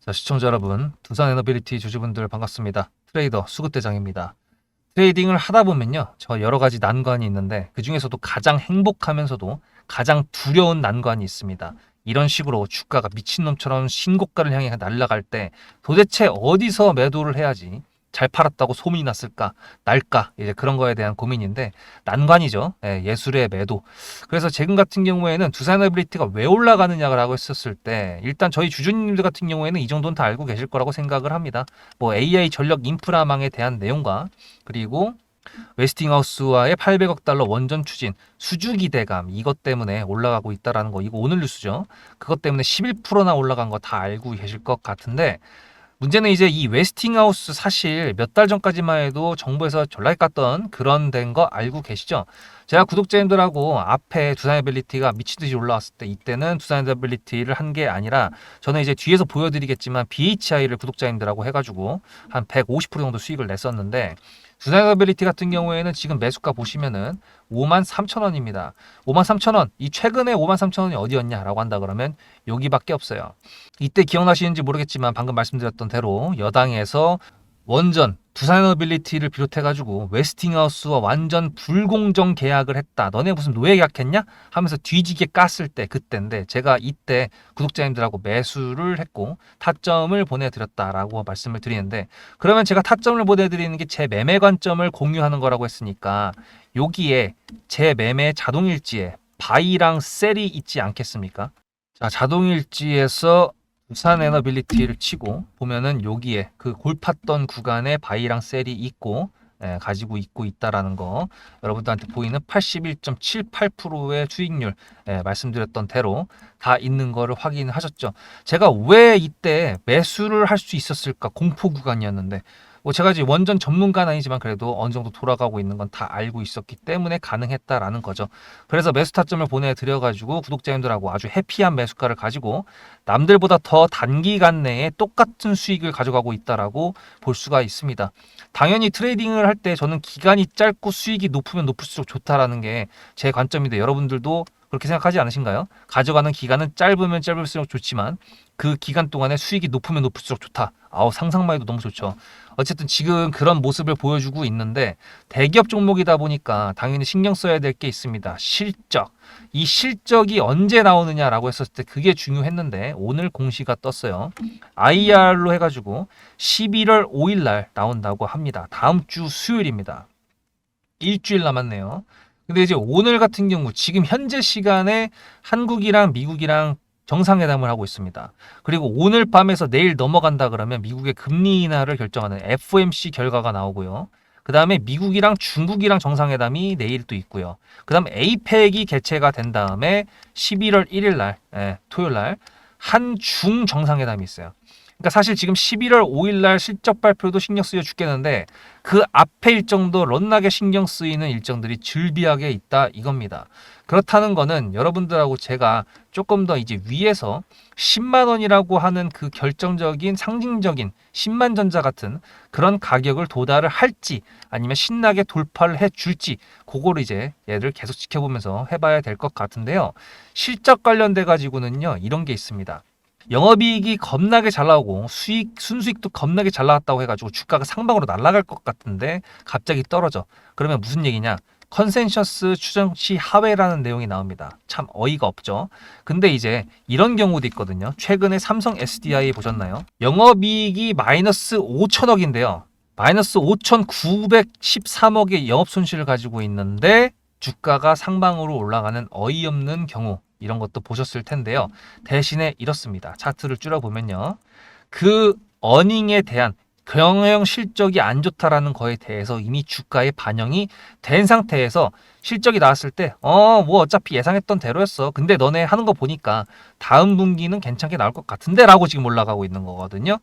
자, 시청자 여러분, 두산 에너빌리티 주주분들 반갑습니다. 트레이더 수급대장입니다. 트레이딩을 하다 보면요, 저 여러 가지 난관이 있는데 그 중에서도 가장 행복하면서도 가장 두려운 난관이 있습니다. 이런 식으로 주가가 미친놈처럼 신고가를 향해 날아갈 때 도대체 어디서 매도를 해야지 잘 팔았다고 소문이 났을까, 날까, 이제 그런 거에 대한 고민인데 난관이죠. 예, 예술의 매도. 그래서 지금 같은 경우에는 두산에너빌리티가 왜 올라가느냐라고 했었을 때 일단 저희 주주님들 같은 경우에는 이 정도는 다 알고 계실 거라고 생각을 합니다. 뭐 AI 전력 인프라망에 대한 내용과 그리고 웨스팅하우스와의 800억 달러 원전 추진 수주 기대감 이것 때문에 올라가고 있다라는 거 이거 오늘 뉴스죠. 그것 때문에 11%나 올라간 거 다 알고 계실 것 같은데 문제는 이제 이 웨스팅하우스 사실 몇 달 전까지만 해도 정부에서 전락이 깠던 그런 된 거 알고 계시죠? 제가 구독자님들하고 앞에 두산에빌리티가 미친듯이 올라왔을 때 이때는 두산에빌리티를 한 게 아니라 저는 이제 뒤에서 보여드리겠지만 BHI를 구독자님들하고 해가지고 한 150% 정도 수익을 냈었는데 두산에빌리티 같은 경우에는 지금 매수가 보시면은 5만 3천 원입니다. 5만 3천 원. 이 최근에 5만 3천 원이 어디였냐라고 한다 그러면 여기밖에 없어요. 이때 기억나시는지 모르겠지만 방금 말씀드렸던 대로 여당에서 원전 두산에너빌리티를 비롯해가지고 웨스팅하우스와 완전 불공정 계약을 했다. 너네 무슨 노예 계약했냐? 하면서 뒤지게 깠을 때 그때인데 제가 이때 구독자님들하고 매수를 했고 타점을 보내드렸다라고 말씀을 드리는데 그러면 제가 타점을 보내드리는 게 제 매매 관점을 공유하는 거라고 했으니까 여기에 제 매매 자동일지에 바이랑 셀이 있지 않겠습니까? 자 자동일지에서 부산 에너빌리티를 치고 보면은 여기에 그 골팠던 구간에 바이랑 셀이 있고 예, 가지고 있고 있다라는 거. 여러분들한테 보이는 81.78%의 수익률 예, 말씀드렸던 대로 다 있는 거를 확인하셨죠. 제가 왜 이때 매수를 할 수 있었을까? 공포 구간이었는데 뭐 제가 이제 원전 전문가는 아니지만 그래도 어느 정도 돌아가고 있는 건 다 알고 있었기 때문에 가능했다라는 거죠. 그래서 매수 타점을 보내드려가지고 구독자님들하고 아주 해피한 매수가를 가지고 남들보다 더 단기간 내에 똑같은 수익을 가져가고 있다라고 볼 수가 있습니다. 당연히 트레이딩을 할 때 저는 기간이 짧고 수익이 높으면 높을수록 좋다라는 게 제 관점인데 여러분들도 그렇게 생각하지 않으신가요? 가져가는 기간은 짧으면 짧을수록 좋지만 그 기간 동안에 수익이 높으면 높을수록 좋다. 아우 상상만 해도 너무 좋죠. 어쨌든 지금 그런 모습을 보여주고 있는데 대기업 종목이다 보니까 당연히 신경 써야 될 게 있습니다. 실적. 이 실적이 언제 나오느냐라고 했었을 때 그게 중요했는데 오늘 공시가 떴어요. IR로 해가지고 11월 5일 날 나온다고 합니다. 다음 주 수요일입니다. 일주일 남았네요. 근데 이제 오늘 같은 경우 지금 현재 시간에 한국이랑 미국이랑 정상회담을 하고 있습니다. 그리고 오늘 밤에서 내일 넘어간다 그러면 미국의 금리 인하를 결정하는 FOMC 결과가 나오고요. 그 다음에 미국이랑 중국이랑 정상회담이 내일 또 있고요. 그 다음에 APEC이 개최가 된 다음에 11월 1일 날, 예, 토요일 날 한중 정상회담이 있어요. 그러니까 사실 지금 11월 5일 날 실적 발표도 신경 쓰여 죽겠는데 그 앞에 일정도 런나게 신경 쓰이는 일정들이 즐비하게 있다 이겁니다. 그렇다는 거는 여러분들하고 제가 조금 더 이제 위에서 10만 원이라고 하는 그 결정적인 상징적인 10만 전자 같은 그런 가격을 도달을 할지 아니면 신나게 돌파를 해 줄지 그거를 이제 얘를 계속 지켜보면서 해봐야 될 것 같은데요. 실적 관련돼 가지고는요 이런 게 있습니다. 영업이익이 겁나게 잘 나오고 수익 순수익도 겁나게 잘 나왔다고 해가지고 주가가 상방으로 날아갈 것 같은데 갑자기 떨어져. 그러면 무슨 얘기냐? 컨센셔스 추정치 하회라는 내용이 나옵니다. 참 어이가 없죠. 근데 이제 이런 경우도 있거든요. 최근에 삼성 SDI 보셨나요? 영업이익이 마이너스 5천억인데요. 마이너스 5,913억의 영업 손실을 가지고 있는데 주가가 상방으로 올라가는 어이없는 경우 이런 것도 보셨을 텐데요. 대신에 이렇습니다. 차트를 줄여보면요. 그 어닝에 대한 경영 실적이 안 좋다라는 거에 대해서 이미 주가에 반영이 된 상태에서 실적이 나왔을 때, 어, 뭐 어차피 예상했던 대로였어. 근데 너네 하는 거 보니까 다음 분기는 괜찮게 나올 것 같은데 라고 지금 올라가고 있는 거거든요.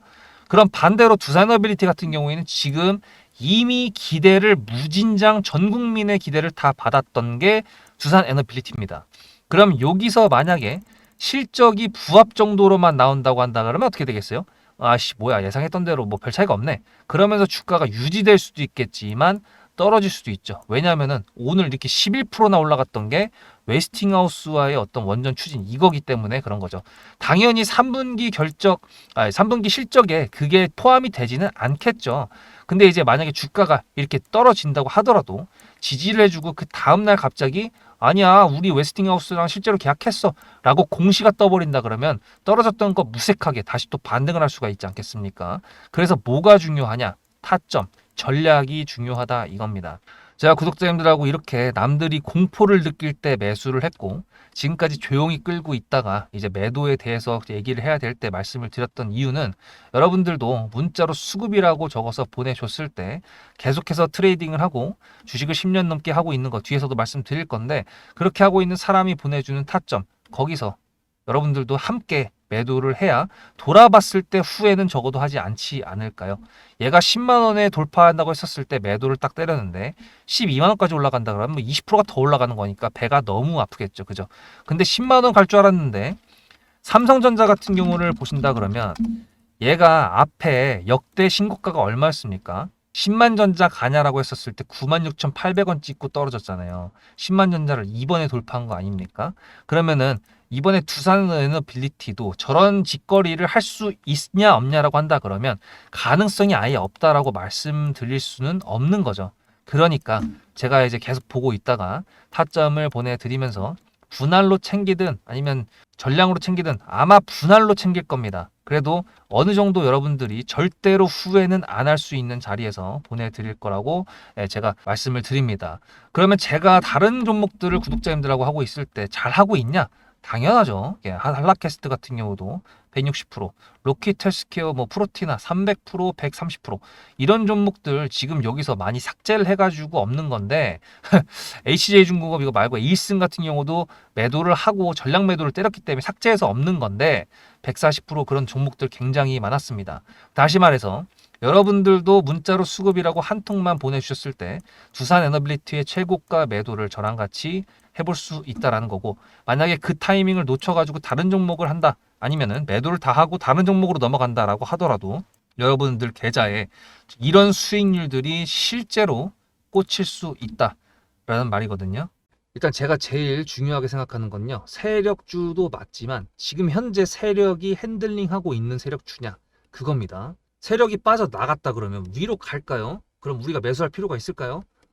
그럼 반대로 두산어빌리티 같은 경우에는 지금 이미 기대를 무진장 전 국민의 기대를 다 받았던 게 두산 에너빌리티입니다. 그럼 여기서 만약에 실적이 부합 정도로만 나온다고 한다 그러면 어떻게 되겠어요? 아씨 뭐야 예상했던 대로 뭐 별 차이가 없네. 그러면서 주가가 유지될 수도 있겠지만 떨어질 수도 있죠. 왜냐하면은 오늘 이렇게 11%나 올라갔던 게 웨스팅하우스와의 어떤 원전 추진 이거기 때문에 그런 거죠. 당연히 3분기 결적, 아 3분기 실적에 그게 포함이 되지는 않겠죠. 근데 이제 만약에 주가가 이렇게 떨어진다고 하더라도 지지를 해주고 그 다음날 갑자기 아니야 우리 웨스팅하우스랑 실제로 계약했어. 라고 공시가 떠버린다 그러면 떨어졌던 거 무색하게 다시 또 반등을 할 수가 있지 않겠습니까? 그래서 뭐가 중요하냐? 타점. 전략이 중요하다 이겁니다 제가 구독자님들하고 이렇게 남들이 공포를 느낄 때 매수를 했고 지금까지 조용히 끌고 있다가 이제 매도에 대해서 얘기를 해야 될 때 말씀을 드렸던 이유는 여러분들도 문자로 수급이라고 적어서 보내줬을 때 계속해서 트레이딩을 하고 주식을 10년 넘게 하고 있는 거 뒤에서도 말씀드릴 건데 그렇게 하고 있는 사람이 보내주는 타점 거기서 여러분들도 함께 매도를 해야 돌아봤을 때 후회는 적어도 하지 않지 않을까요? 얘가 10만 원에 돌파한다고 했었을 때 매도를 딱 때렸는데 12만 원까지 올라간다 그러면 뭐 20%가 더 올라가는 거니까 배가 너무 아프겠죠. 그죠? 근데 10만 원 갈 줄 알았는데 삼성전자 같은 경우를 보신다 그러면 얘가 앞에 역대 신고가가 얼마였습니까? 10만 전자 가냐라고 했었을 때 96,800원 찍고 떨어졌잖아요. 10만 전자를 이번에 돌파한 거 아닙니까? 그러면은 이번에 두산 에너빌리티도 저런 짓거리를 할 수 있냐 없냐라고 한다 그러면 가능성이 아예 없다라고 말씀드릴 수는 없는 거죠. 그러니까 제가 이제 계속 보고 있다가 타점을 보내드리면서 분할로 챙기든 아니면 전량으로 챙기든 아마 분할로 챙길 겁니다. 그래도 어느 정도 여러분들이 절대로 후회는 안 할 수 있는 자리에서 보내드릴 거라고 예, 제가 말씀을 드립니다. 그러면 제가 다른 종목들을 구독자님들하고 하고 있을 때 잘 하고 있냐? 당연하죠. 예, 한라캐스트 같은 경우도 160%, 로키텔스케어, 뭐 프로티나 300%, 130% 이런 종목들 지금 여기서 많이 삭제를 해가지고 없는 건데 HJ중공업 이거 말고 1승 같은 경우도 매도를 하고 전량 매도를 때렸기 때문에 삭제해서 없는 건데 140% 그런 종목들 굉장히 많았습니다. 다시 말해서 여러분들도 문자로 수급이라고 한 통만 보내주셨을 때 두산 에너빌리티의 최고가 매도를 저랑 같이 해볼 수 있다라는 거고 만약에 그 타이밍을 놓쳐가지고 다른 종목을 한다 아니면은 매도를 다 하고 다른 종목으로 넘어간다라고 하더라도 여러분들 계좌에 이런 수익률들이 실제로 꽂힐 수 있다라는 말이거든요. 일단 제가 제일 중요하게 생각하는 건요. 세력주도 맞지만 지금 현재 세력이 핸들링하고 있는 세력주냐 그겁니다. 세력이 빠져 나갔다 그러면 위로 갈까요? 그럼 우리가 매수할 필요가 있을까요?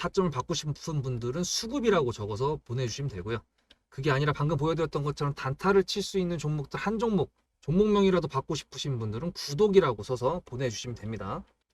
타점을 받고 싶은 분들은 수급이라고 적어서 보내주시면 되고요. 그게 아니라 방금 보여드렸던 것처럼 단타를 칠 수 있는 종목들 한 종목, 종목명이라도 받고 싶으신 분들은 구독이라고 써서 보내주시면 됩니다.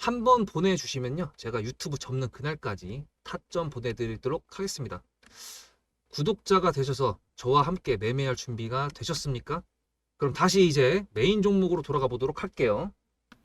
한 번 보내주시면요 제가 유튜브 접는 그날까지 타점 보내드리도록 하겠습니다. 구독자가 되셔서 저와 함께 매매할 준비가 되셨습니까? 그럼 다시 이제 메인 종목으로 돌아가 보도록 할게요.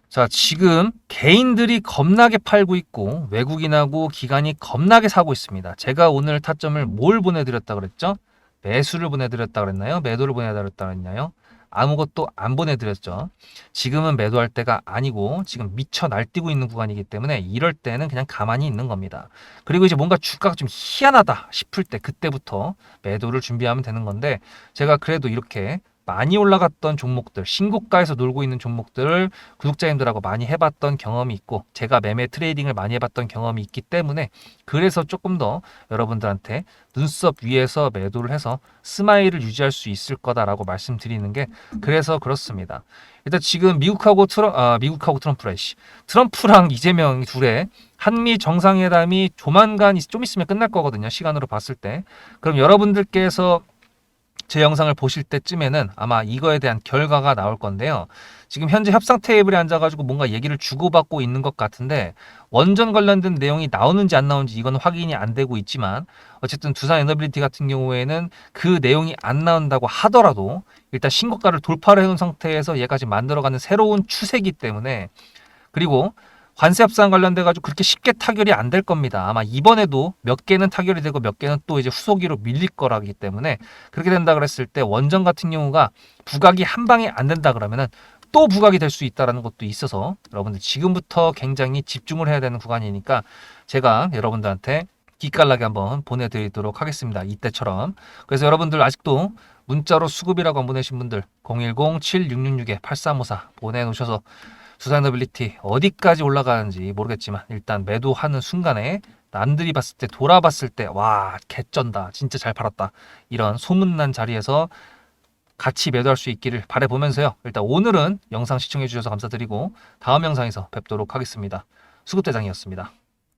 자, 지금 개인들이 겁나게 팔고 있고 외국인하고 기관이 겁나게 사고 있습니다. 제가 오늘 타점을 뭘 보내드렸다 그랬죠? 매수를 보내드렸다 그랬나요? 매도를 보내드렸다 그랬나요? 아무것도 안 보내드렸죠. 지금은 매도할 때가 아니고 지금 미쳐 날뛰고 있는 구간이기 때문에 이럴 때는 그냥 가만히 있는 겁니다. 그리고 이제 뭔가 주가가 좀 희한하다 싶을 때 그때부터 매도를 준비하면 되는 건데 제가 그래도 이렇게 많이 올라갔던 종목들, 신고가에서 놀고 있는 종목들을 구독자님들하고 많이 해봤던 경험이 있고 제가 매매 트레이딩을 많이 해봤던 경험이 있기 때문에 그래서 조금 더 여러분들한테 눈썹 위에서 매도를 해서 스마일을 유지할 수 있을 거다라고 말씀드리는 게 그래서 그렇습니다. 일단 지금 미국하고 트럼 아, 미국하고 트럼프래 씨. 트럼프랑 이재명이 둘의 한미 정상회담이 조만간 있- 좀 있으면 끝날 거거든요. 시간으로 봤을 때. 그럼 여러분들께서 제 영상을 보실 때쯤에는 아마 이거에 대한 결과가 나올 건데요. 지금 현재 협상 테이블에 앉아가지고 뭔가 얘기를 주고받고 있는 것 같은데 원전 관련된 내용이 나오는지 안 나오는지 이건 확인이 안 되고 있지만 어쨌든 두산 에너빌리티 같은 경우에는 그 내용이 안 나온다고 하더라도 일단 신고가를 돌파를 해놓은 상태에서 얘까지 만들어가는 새로운 추세이기 때문에 그리고 관세 협상 관련돼 가지고 그렇게 쉽게 타결이 안 될 겁니다. 아마 이번에도 몇 개는 타결이 되고 몇 개는 또 이제 후속기로 밀릴 거라기 때문에 그렇게 된다 그랬을 때 원전 같은 경우가 부각이 한 방에 안 된다 그러면은 또 부각이 될 수 있다라는 것도 있어서 여러분들 지금부터 굉장히 집중을 해야 되는 구간이니까 제가 여러분들한테 기깔나게 한번 보내드리도록 하겠습니다. 이때처럼. 그래서 여러분들 아직도 문자로 수급이라고 안 보내신 분들 010-7666-8354 보내놓으셔서 수사이너빌리티 어디까지 올라가는지 모르겠지만 일단 매도하는 순간에 남들이 봤을 때 돌아봤을 때 와 개쩐다 진짜 잘 팔았다 이런 소문난 자리에서 같이 매도할 수 있기를 바라보면서요. 일단 오늘은 영상 시청해 주셔서 감사드리고 다음 영상에서 뵙도록 하겠습니다. 수급대장이었습니다